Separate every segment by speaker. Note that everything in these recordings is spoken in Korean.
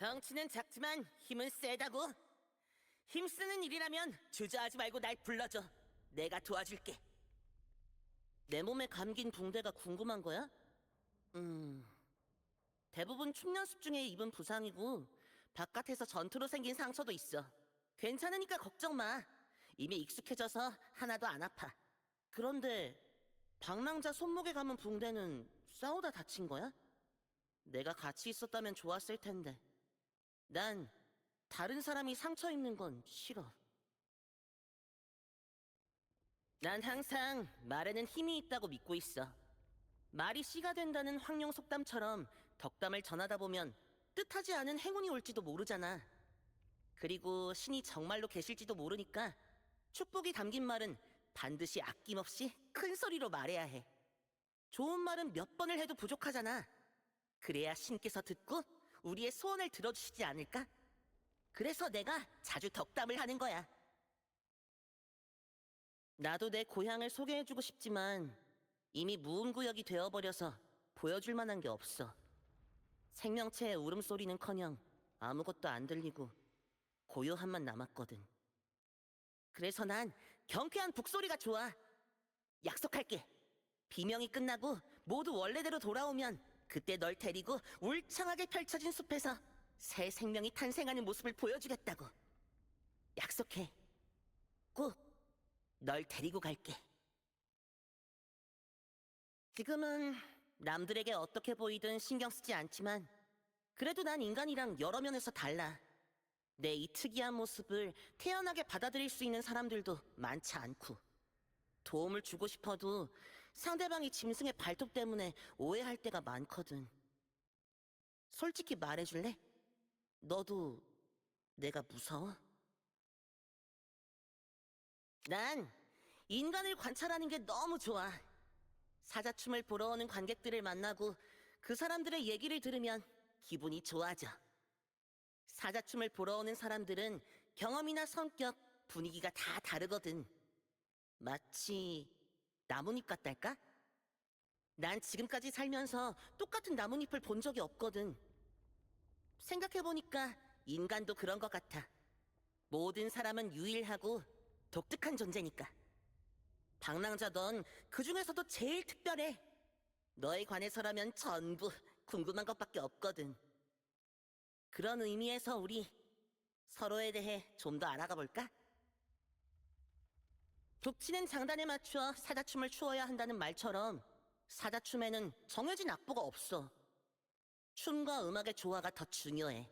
Speaker 1: 덩치는 작지만 힘은 세다고. 힘쓰는 일이라면 주저하지 말고 날 불러줘. 내가 도와줄게. 내 몸에 감긴 붕대가 궁금한 거야? 음. 대부분 춤 연습 중에 입은 부상이고 바깥에서 전투로 생긴 상처도 있어. 괜찮으니까 걱정 마. 이미 익숙해져서 하나도 안 아파. 그런데 방랑자 손목에 감은 붕대는 싸우다 다친 거야? 내가 같이 있었다면 좋았을 텐데. 난 다른 사람이 상처 입는 건 싫어. 난 항상 말에는 힘이 있다고 믿고 있어. 말이 씨가 된다는 황룡 속담처럼 덕담을 전하다 보면 뜻하지 않은 행운이 올지도 모르잖아. 그리고 신이 정말로 계실지도 모르니까 축복이 담긴 말은 반드시 아낌없이 큰 소리로 말해야 해. 좋은 말은 몇 번을 해도 부족하잖아. 그래야 신께서 듣고 우리의 소원을 들어주시지 않을까? 그래서 내가 자주 덕담을 하는 거야. 나도 내 고향을 소개해주고 싶지만 이미 무음구역이 되어버려서 보여줄 만한 게 없어. 생명체의 울음소리는커녕 아무것도 안 들리고 고요함만 남았거든. 그래서 난 경쾌한 북소리가 좋아. 약속할게. 비명이 끝나고 모두 원래대로 돌아오면 그때 널 데리고 울창하게 펼쳐진 숲에서 새 생명이 탄생하는 모습을 보여주겠다고. 약속해. 꼭 널 데리고 갈게. 지금은 남들에게 어떻게 보이든 신경 쓰지 않지만 그래도 난 인간이랑 여러 면에서 달라. 내 이 특이한 모습을 태연하게 받아들일 수 있는 사람들도 많지 않고 도움을 주고 싶어도 상대방이 짐승의 발톱 때문에 오해할 때가 많거든. 솔직히 말해줄래? 너도 내가 무서워? 난 인간을 관찰하는 게 너무 좋아. 사자춤을 보러 오는 관객들을 만나고 그 사람들의 얘기를 들으면 기분이 좋아져. 사자춤을 보러 오는 사람들은 경험이나 성격, 분위기가 다 다르거든. 마치 나뭇잎 같달까? 난 지금까지 살면서 똑같은 나뭇잎을 본 적이 없거든. 생각해보니까 인간도 그런 것 같아. 모든 사람은 유일하고 독특한 존재니까. 방랑자 넌 그 중에서도 제일 특별해. 너에 관해서라면 전부 궁금한 것밖에 없거든. 그런 의미에서 우리 서로에 대해 좀 더 알아가 볼까? 북치는 장단에 맞추어 사자춤을 추어야 한다는 말처럼 사자춤에는 정해진 악보가 없어. 춤과 음악의 조화가 더 중요해.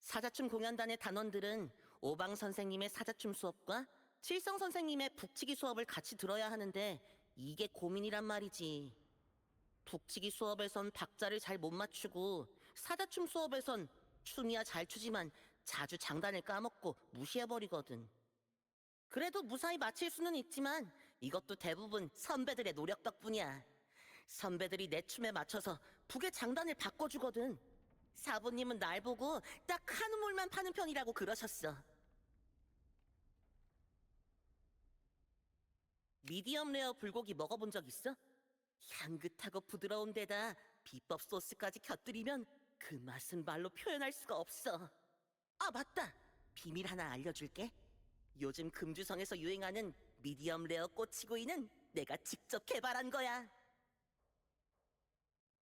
Speaker 1: 사자춤 공연단의 단원들은 오방 선생님의 사자춤 수업과 칠성 선생님의 북치기 수업을 같이 들어야 하는데 이게 고민이란 말이지. 북치기 수업에선 박자를 잘 못 맞추고 사자춤 수업에선 춤이야 잘 추지만 자주 장단을 까먹고 무시해버리거든. 그래도 무사히 마칠 수는 있지만 이것도 대부분 선배들의 노력 덕분이야. 선배들이 내 춤에 맞춰서 북의 장단을 바꿔주거든. 사부님은 날 보고 딱 한 우물만 파는 편이라고 그러셨어. 미디엄 레어 불고기 먹어본 적 있어? 향긋하고 부드러운 데다 비법 소스까지 곁들이면 그 맛은 말로 표현할 수가 없어. 아, 맞다! 비밀 하나 알려줄게. 요즘 금주성에서 유행하는 미디엄 레어 꼬치구이는 내가 직접 개발한 거야.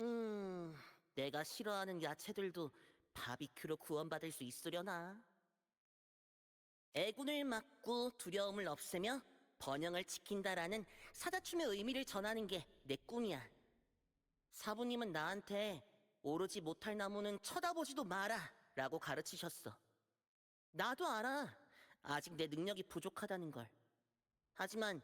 Speaker 1: 음, 내가 싫어하는 야채들도 바비큐로 구원받을 수 있으려나? 애군을 막고 두려움을 없애며 번영을 지킨다라는 사자춤의 의미를 전하는 게 내 꿈이야. 사부님은 나한테 오르지 못할 나무는 쳐다보지도 마라 라고 가르치셨어. 나도 알아. 아직 내 능력이 부족하다는 걸. 하지만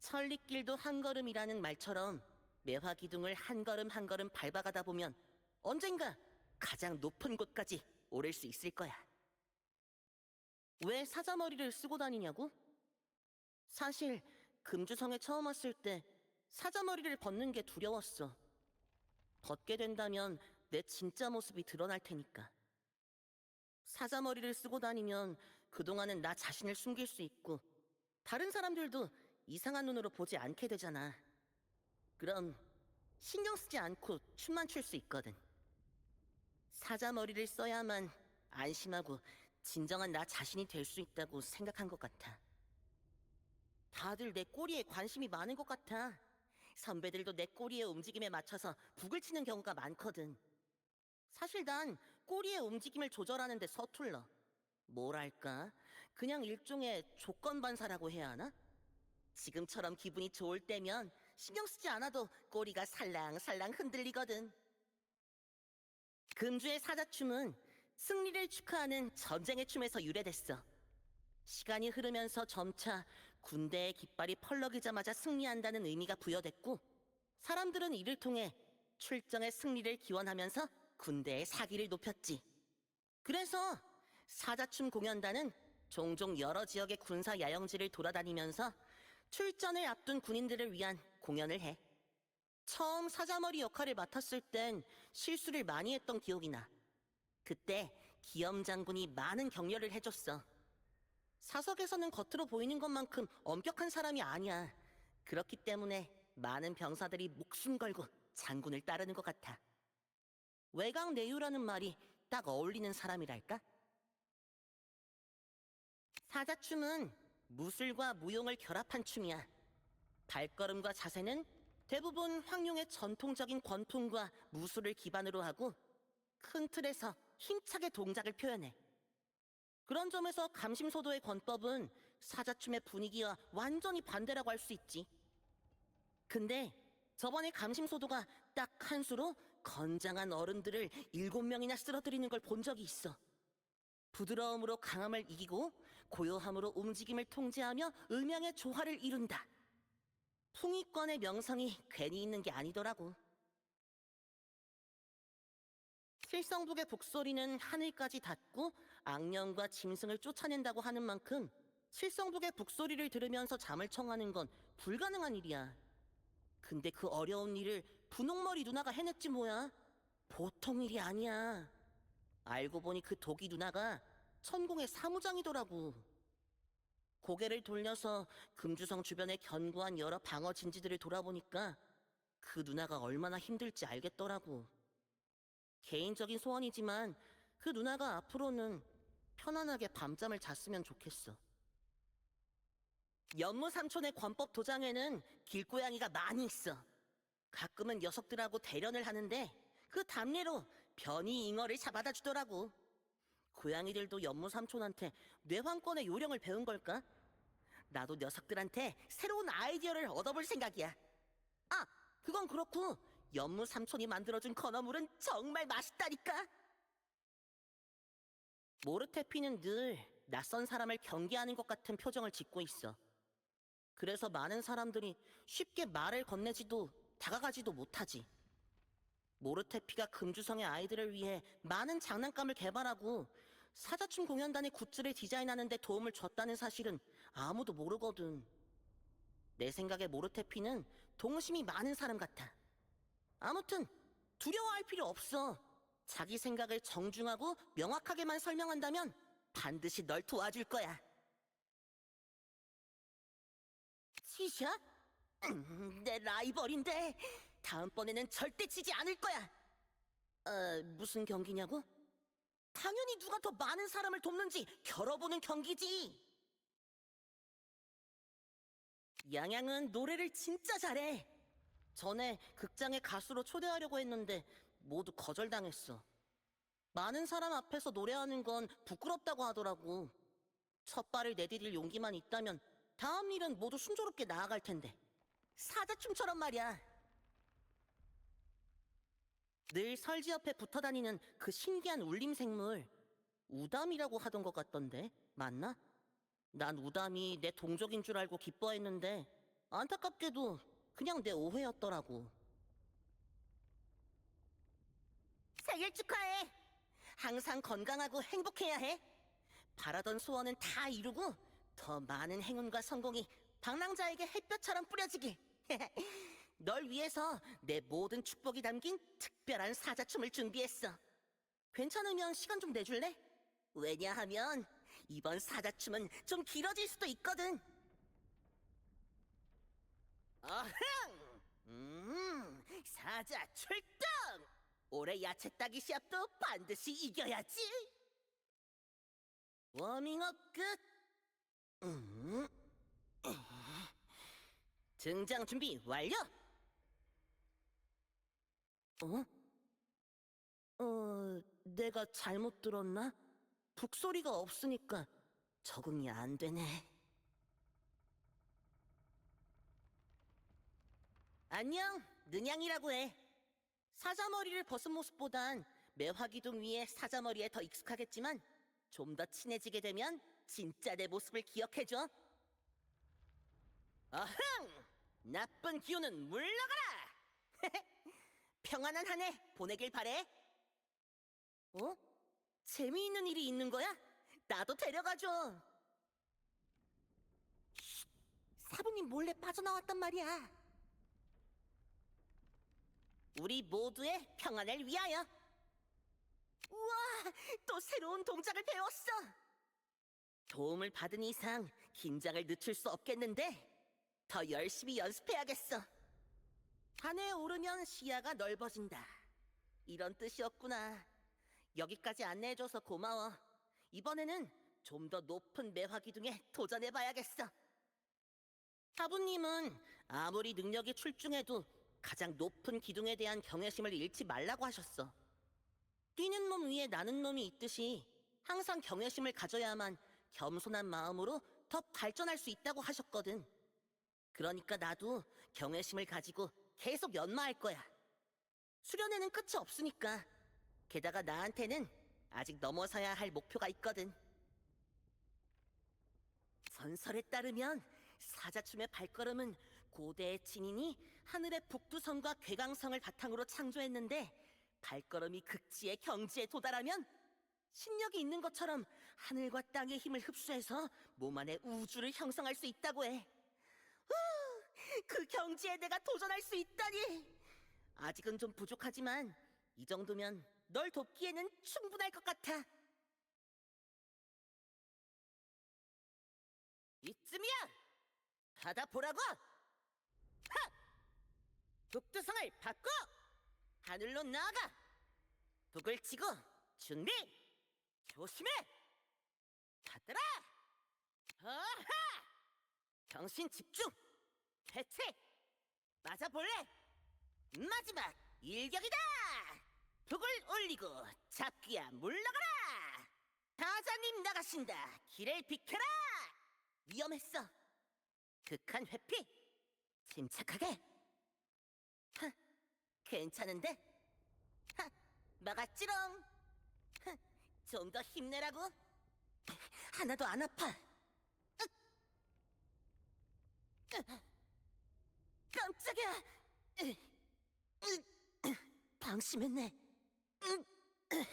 Speaker 1: 천리길도 한 걸음이라는 말처럼 매화 기둥을 한 걸음 한 걸음 밟아가다 보면 언젠가 가장 높은 곳까지 오를 수 있을 거야. 왜 사자머리를 쓰고 다니냐고? 사실 금주성에 처음 왔을 때 사자머리를 벗는 게 두려웠어. 벗게 된다면 내 진짜 모습이 드러날 테니까. 사자머리를 쓰고 다니면 그동안은 나 자신을 숨길 수 있고 다른 사람들도 이상한 눈으로 보지 않게 되잖아. 그럼 신경 쓰지 않고 춤만 출 수 있거든. 사자머리를 써야만 안심하고 진정한 나 자신이 될 수 있다고 생각한 것 같아. 다들 내 꼬리에 관심이 많은 것 같아. 선배들도 내 꼬리의 움직임에 맞춰서 북을 치는 경우가 많거든. 사실 난 꼬리의 움직임을 조절하는데 서툴러. 뭐랄까, 그냥 일종의 조건 반사라고 해야 하나? 지금처럼 기분이 좋을 때면 신경 쓰지 않아도 꼬리가 살랑살랑 흔들리거든. 금주의 사자춤은 승리를 축하하는 전쟁의 춤에서 유래됐어. 시간이 흐르면서 점차 군대의 깃발이 펄럭이자마자 승리한다는 의미가 부여됐고, 사람들은 이를 통해 출정의 승리를 기원하면서 군대의 사기를 높였지. 그래서 사자춤 공연단은 종종 여러 지역의 군사 야영지를 돌아다니면서 출전을 앞둔 군인들을 위한 공연을 해. 처음 사자머리 역할을 맡았을 땐 실수를 많이 했던 기억이 나. 그때 기염 장군이 많은 격려를 해줬어. 사석에서는 겉으로 보이는 것만큼 엄격한 사람이 아니야. 그렇기 때문에 많은 병사들이 목숨 걸고 장군을 따르는 것 같아. 외강 내유라는 말이 딱 어울리는 사람이랄까? 사자춤은 무술과 무용을 결합한 춤이야. 발걸음과 자세는 대부분 황룡의 전통적인 권풍과 무술을 기반으로 하고 큰 틀에서 힘차게 동작을 표현해. 그런 점에서 감심소도의 권법은 사자춤의 분위기와 완전히 반대라고 할 수 있지. 근데 저번에 감심소도가 딱 한 수로 건장한 어른들을 일곱 명이나 쓰러뜨리는 걸 본 적이 있어. 부드러움으로 강함을 이기고 고요함으로 움직임을 통제하며 음양의 조화를 이룬다. 풍위권의 명성이 괜히 있는 게 아니더라고. 실성북의 북소리는 하늘까지 닿고 악령과 짐승을 쫓아낸다고 하는 만큼 실성북의 북소리를 들으면서 잠을 청하는 건 불가능한 일이야. 근데 그 어려운 일을 분홍머리 누나가 해냈지 뭐야. 보통 일이 아니야. 알고 보니 그 독이 누나가 천공의 사무장이더라고. 고개를 돌려서 금주성 주변에 견고한 여러 방어 진지들을 돌아보니까 그 누나가 얼마나 힘들지 알겠더라고. 개인적인 소원이지만 그 누나가 앞으로는 편안하게 밤잠을 잤으면 좋겠어. 연무 삼촌의 권법 도장에는 길고양이가 많이 있어. 가끔은 녀석들하고 대련을 하는데 그 답례로 변이 잉어를 잡아다 주더라고. 고양이들도 연무 삼촌한테 뇌환권의 요령을 배운 걸까? 나도 녀석들한테 새로운 아이디어를 얻어볼 생각이야. 아, 그건 그렇고 연무 삼촌이 만들어준 건어물은 정말 맛있다니까. 모르테피는 늘 낯선 사람을 경계하는 것 같은 표정을 짓고 있어. 그래서 많은 사람들이 쉽게 말을 건네지도 다가가지도 못하지. 모르테피가 금주성의 아이들을 위해 많은 장난감을 개발하고 사자춤 공연단의 굿즈를 디자인하는 데 도움을 줬다는 사실은 아무도 모르거든. 내 생각에 모르테피는 동심이 많은 사람 같아. 아무튼 두려워할 필요 없어. 자기 생각을 정중하고 명확하게만 설명한다면 반드시 널 도와줄 거야. 음, 내 라이벌인데 다음번에는 절대 지지 않을 거야. 어, 무슨 경기냐고? 당연히 누가 더 많은 사람을 돕는지 겨뤄보는 경기지. 양양은 노래를 진짜 잘해. 전에 극장에 가수로 초대하려고 했는데 모두 거절당했어. 많은 사람 앞에서 노래하는 건 부끄럽다고 하더라고. 첫 발을 내디딜 용기만 있다면 다음 일은 모두 순조롭게 나아갈 텐데. 사자춤처럼 말이야. 늘 설지 옆에 붙어 다니는 그 신기한 울림 생물. 우담이라고 하던 것 같던데. 맞나? 난 우담이 내 동족인 줄 알고 기뻐했는데 안타깝게도 그냥 내 오해였더라고. 생일 축하해. 항상 건강하고 행복해야 해. 바라던 소원은 다 이루고 더 많은 행운과 성공이 방랑자에게 햇볕처럼 뿌려지길. 널 위해서 내 모든 축복이 담긴 특별한 사자춤을 준비했어. 괜찮으면 시간 좀 내줄래? 왜냐하면 이번 사자춤은 좀 길어질 수도 있거든. 어흥! 음, 사자 출동! 올해 야채 따기 시합도 반드시 이겨야지. 워밍업 끝. 음. 등장 준비 완료. 어? 어, 내가 잘못 들었나? 북소리가 없으니까 적응이 안 되네. 안녕, 능양이라고 해. 사자머리를 벗은 모습보단 매화기둥 위에 사자머리에 더 익숙하겠지만 좀 더 친해지게 되면 진짜 내 모습을 기억해줘. 어흥! 나쁜 기운은 물러가라! 평안한 한 해 보내길 바래. 어? 재미있는 일이 있는 거야? 나도 데려가줘. 쉿, 사부님 몰래 빠져나왔단 말이야. 우리 모두의 평안을 위하여. 우와, 또 새로운 동작을 배웠어. 도움을 받은 이상 긴장을 늦출 수 없겠는데 더 열심히 연습해야겠어. 산에 오르면 시야가 넓어진다. 이런 뜻이었구나. 여기까지 안내해줘서 고마워. 이번에는 좀 더 높은 매화 기둥에 도전해봐야겠어. 사부님은 아무리 능력이 출중해도 가장 높은 기둥에 대한 경외심을 잃지 말라고 하셨어. 뛰는 놈 위에 나는 놈이 있듯이 항상 경외심을 가져야만 겸손한 마음으로 더 발전할 수 있다고 하셨거든. 그러니까 나도 경외심을 가지고 계속 연마할 거야. 수련회는 끝이 없으니까. 게다가 나한테는 아직 넘어서야 할 목표가 있거든. 전설에 따르면 사자춤의 발걸음은 고대의 진인이 하늘의 북두성과 괴강성을 바탕으로 창조했는데 발걸음이 극지의 경지에 도달하면 신력이 있는 것처럼 하늘과 땅의 힘을 흡수해서 몸 안에 우주를 형성할 수 있다고 해. 후, 그 경지에 내가 도전할 수 있다니! 아직은 좀 부족하지만 이 정도면 널 돕기에는 충분할 것 같아. 이쯤이야! 가다 보라고! 하! 북두성을 바꿔! 하늘로 나아가! 북을 치고 준비! 조심해! 받들아! 어하! 정신 집중! 대체! 맞아볼래? 마지막 일격이다! 북을 올리고 잡기야 물러가라! 사자님 나가신다! 길을 비켜라! 위험했어! 극한 회피! 침착하게! 하, 괜찮은데? 하, 막았지롱! 좀 더 힘내라고! 하나도 안 아파! 으, 으, 깜짝이야! 으, 으, 으, 방심했네. 으, 으.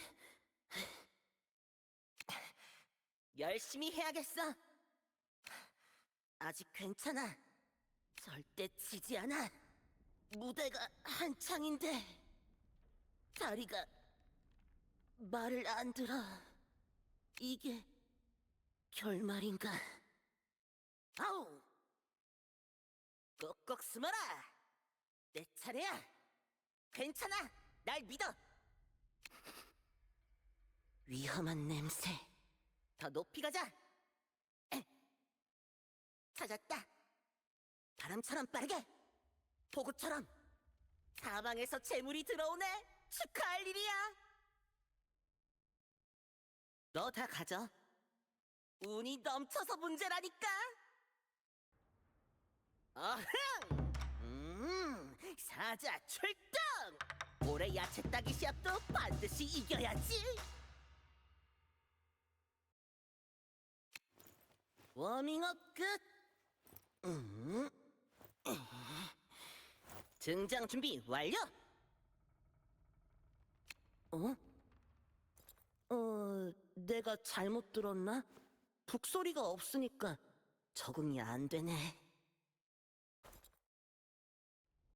Speaker 1: 열심히 해야겠어. 아직 괜찮아. 절대 지지 않아. 무대가 한창인데 다리가 말을 안 들어. 이게 결말인가? 아우! 꼭꼭 숨어라. 내 차례야. 괜찮아. 날 믿어. 위험한 냄새. 더 높이 가자. 에. 찾았다. 바람처럼 빠르게. 폭우처럼. 사방에서 재물이 들어오네. 축하할 일이야. 너 다 가져. 운이 넘쳐서 문제라니까. 어흥! 음, 사자 출동! 올해 야채 따기 시합도 반드시 이겨야지. 워밍업 끝. 음. 등장 준비 완료. 어? 어, 내가 잘못 들었나? 북소리가 없으니까 적응이 안 되네.